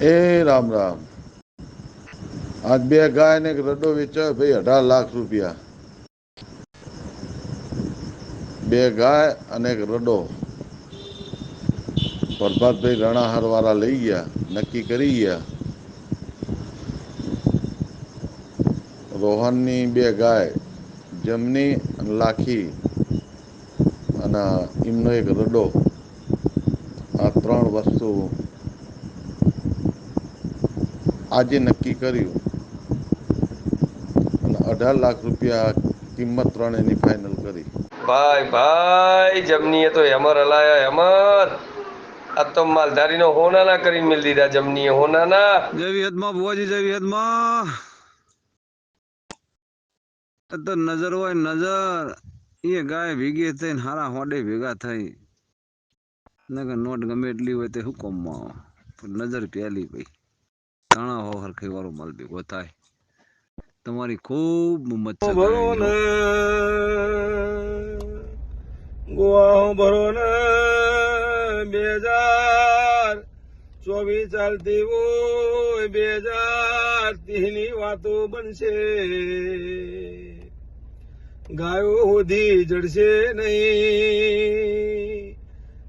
એ રામ રામ. આજ બે ગાય ને રડો વેચાયો ભાઈ, અઢાર લાખ રૂપિયા. બે ગાય અને એક રડો. પ્રભાતભાઈ રણાહાર વાળા લઈ ગયા, નક્કી કરી ગયા. રોહનની બે ગાય જમની અને લાખી અને એમનો એક રડો. આ ત્રણ વસ્તુ આજે નક્કી કર્યું. અને અઢાર લાખ રૂપિયા કિંમત ત્રણ એની ફાઇનલ કરી. ભાઈ ભાઈ જમનીએ તો હેમર હલાયા હેમર. આ તો માલધારીનો હોનાના કરીને મિલ દીધા જમનીએ હોનાના. જય હદમાં બુવાજી જય હદમાં. તો નજર હોય નજર. એ ગાય ભેગી થઈને હારા હોડે ભેગા થઈ. નકર નોટ ગમે એટલી હોય તે હુકમમાં નજર પેલી ભાઈ તાણા હો હરખી વાળો માલ ભેગો થાય. તમારી ખૂબ મચ્છર ભરો ને ગોવા ભરો ને બે હજાર ચોવીસ ચાલતી હોય બે હજારની વાતો બનશે. ગાયો સુધી જડશે નહીં.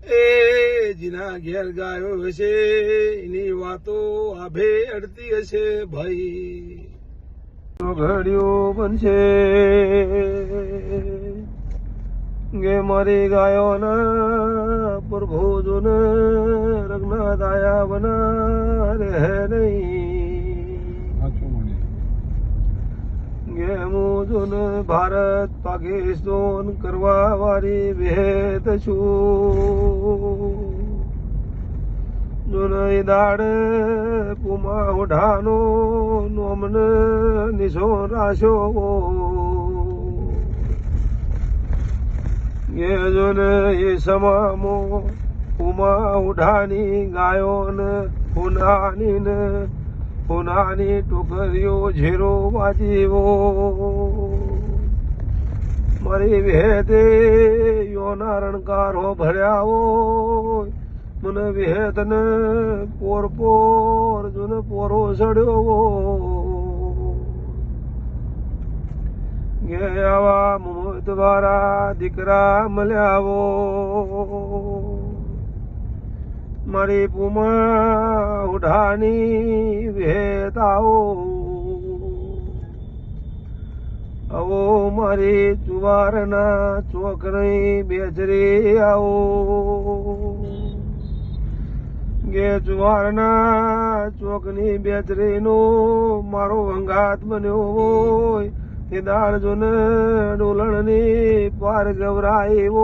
એ જીના ઘેર ગાયો હશે, એની વાતો આભે અડતી હશે ભાઈ. ઘડ્યો બનશે. ગે મારી ગાયો ના પ્રભુ જોન રગના દાયા બના રહે નહીં. ગે હું જોન ભારત પાકિસ્તાન કરવા વાળી ભેદ છું. જોનઈ દાડ પુમા ઓઢાનો નોમન નિશો રાશો. ગે જોન એ સમામો પુમા ઉઢાની ગાયોન પુનાની ને પુનાની ટોકરીઓ ઝેરો વાજીવો. મારી ભેદે યોના રણકારો ભર્યા મને વિહેતને પોર પોર જોને પોરો સડ્યો. ગે આવા મોત દ્વારા દીકરા મળ્યાવો મારી પુમા ઉઢાની વેતાઓ આવો મારી ચુવારના ચોકરી બેજરી આવો. ગે જુવારના ચોકની બેચરીનો મારો વંગાત બન્યો હોય. તે દાળજો ને ડોલણની પાર ગવરાયો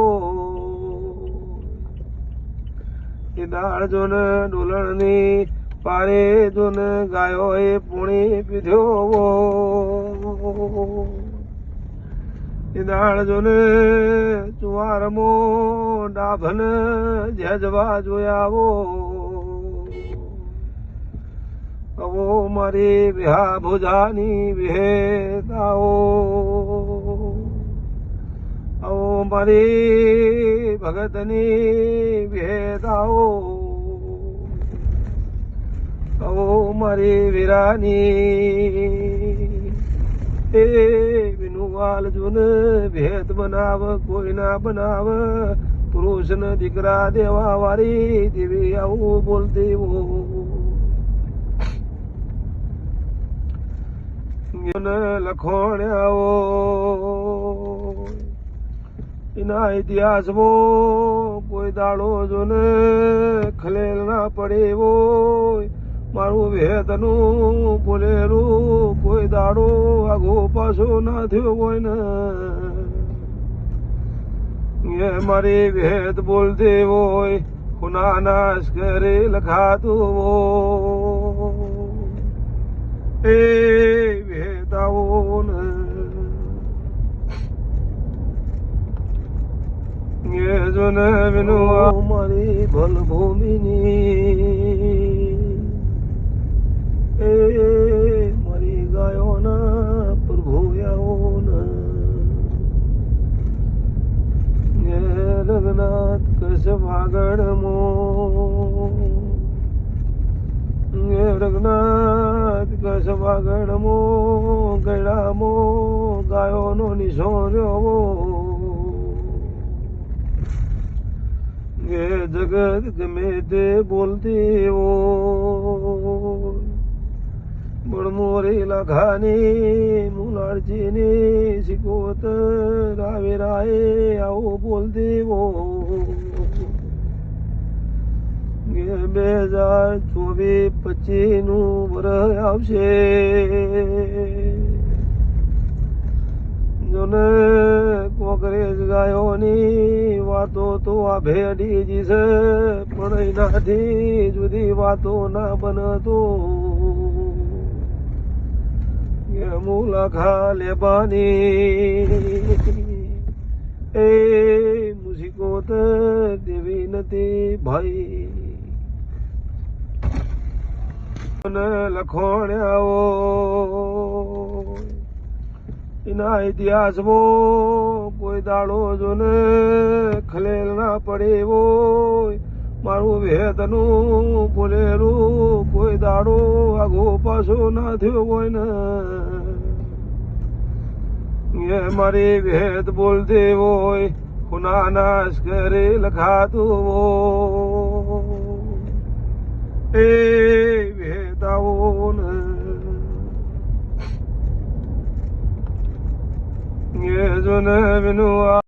તે દાળજો ને ડોલણની પારે જોન ગાયો એ પૂણી પીધ્યો એ દાળ જોન ચુવારમો ડાભન જજવા જોયાવો અવો મારી વિહા ભોજાની વિહેતાઓ અવો મારી ભગતની વિહેતાઓ અવો મારી વીરાની એ વિનુવાલ જુન ભેદ બનાવ કોઈ ના બનાવ પુરુષ દીકરા દેવા વારી દેવી આવું બોલતી હો લખોણ્યાઓ. એના ઇતિહાસમાં કોઈ દાડો જોને ખલેલ ના પડે હોય. મારું વેદનું બોલેલું કોઈ દાડો આગો પાછો ના થયો હોય ને. એ મારી વેદ બોલતી હોય ખુના નાશ કરે લખાતું હોય. એ જન વિનુ મારી ભલભૂમિની. એ મારી ગાયોના પ્રભુ રઘનાથ કસ વાગડ મો રઘનાથ કસવાગણમો ગળામો, ગાયોનો નિશોર્યો ગે જગત ગમે તે બોલતી હો બળમોરી લખાની મુલાડજીની રાવે રાય આવો બોલતી હો બે હજાર ચોવીસ પચીસનું વર્ષ આવશે જોને કોકરેજ ગાયોની વાતો તો આ ભેડી જી છે. પણ એનાથી જુદી વાતો ના બનતો. મુલાખા લેવાની. એ મુસીકોત દેવી નથી ભાઈ. લખોણ્યાઓ. એના ઇતિહાસવો, કોઈ દાડો જોને ખલેલ ના પડે હોય. મારું વેદનું બોલેલું, કોઈ દાડો આગો પાછો ના થયો હોય ને. એ મારી વેદ બોલતી હોય, ખુના નાશ કરે લખાતું હોય. એ એ જોને વિનું